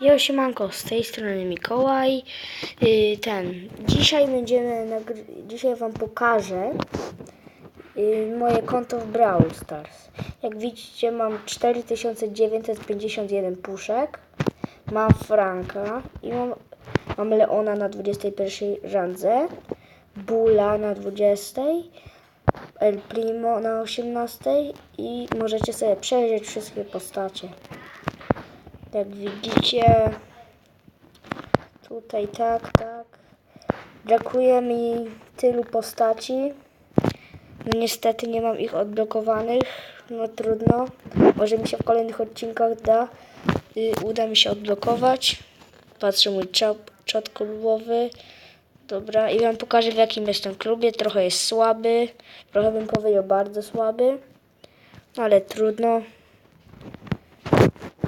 Jo, siemanko, z tej strony Mikołaj. Yy, ten, dzisiaj będziemy, dzisiaj wam pokażę yy, moje konto w Brawl Stars. Jak widzicie mam 4951 puszek, mam Franka i mam, mam Leona na 21 randze, Bula na 20, El Primo na 18 i możecie sobie przejrzeć wszystkie postacie. Jak widzicie, tutaj tak, tak. Brakuje mi tylu postaci. No niestety nie mam ich odblokowanych. No trudno. Może mi się w kolejnych odcinkach da. Y, uda mi się odblokować. Patrzę mój czat klubowy. Dobra, i wam pokażę w jakim jestem klubie. Trochę jest słaby. Trochę bym powiedział bardzo słaby. Ale trudno.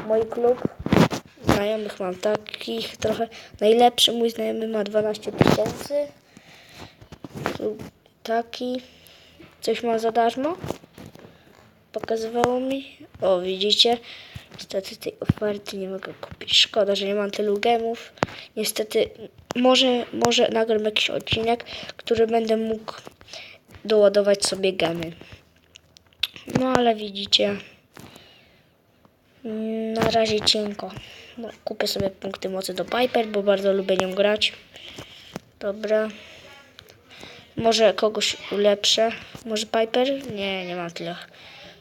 Mój klub znajomych mam takich trochę. Najlepszy mój znajomy ma 12 tysięcy. Taki. Coś ma za darmo. Pokazywało mi. O, widzicie? Niestety tej oferty nie mogę kupić. Szkoda, że nie mam tylu gemów. Niestety, może, może nagram jakiś odcinek, który będę mógł doładować sobie gemy. No ale widzicie. Mm, Na razie cienko. No, kupię sobie punkty mocy do Piper, bo bardzo lubię nią grać. Dobra. Może kogoś ulepszę. Może Piper? Nie, nie mam tyle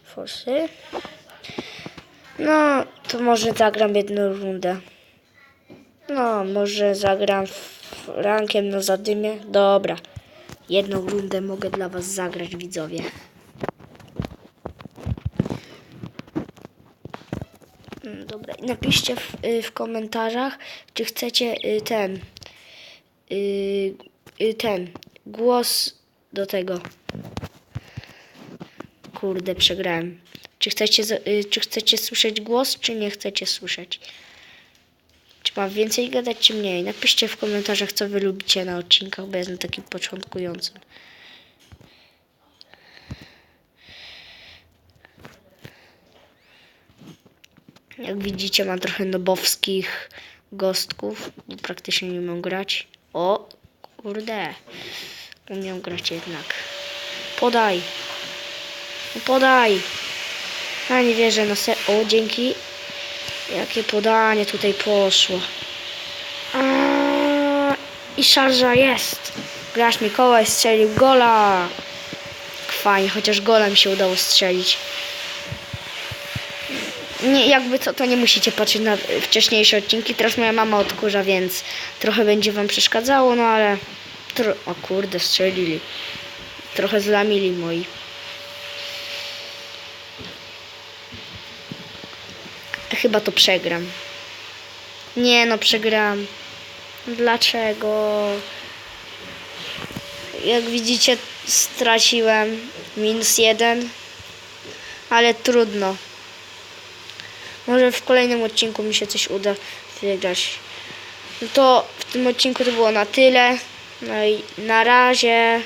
forsy. No, to może zagram jedną rundę. No, może zagram rankiem na zadymie. Dobra. Jedną rundę mogę dla was zagrać, widzowie. Dobra, i napiszcie w, y, w komentarzach, czy chcecie y, ten, y, ten, głos do tego. Kurde, przegrałem. Czy chcecie, czy chcecie słyszeć głos, czy nie chcecie słyszeć? Czy mam więcej gadać, czy mniej? Napiszcie w komentarzach, co wy lubicie na odcinkach, bo jestem takim początkującym. Jak widzicie, mam trochę nobowskich gostków, bo praktycznie nie umiem grać. O, kurde. Umiem grać jednak. Podaj. No podaj. A nie wierzę na se... O, dzięki. Jakie podanie tutaj poszło. A, I szarża jest. Grasz Mikołaj strzelił gola. Fajnie, chociaż gola mi się udało strzelić. Nie, jakby co, to nie musicie patrzeć na wcześniejsze odcinki. Teraz moja mama odkurza, więc trochę będzie wam przeszkadzało, no ale... Tro... O kurde, strzelili. Trochę zlamili moi. Chyba to przegram. Nie no, przegram. Dlaczego? Jak widzicie, straciłem minus jeden. Ale trudno. Może w kolejnym odcinku mi się coś uda wygrać. No to w tym odcinku to było na tyle. No i na razie.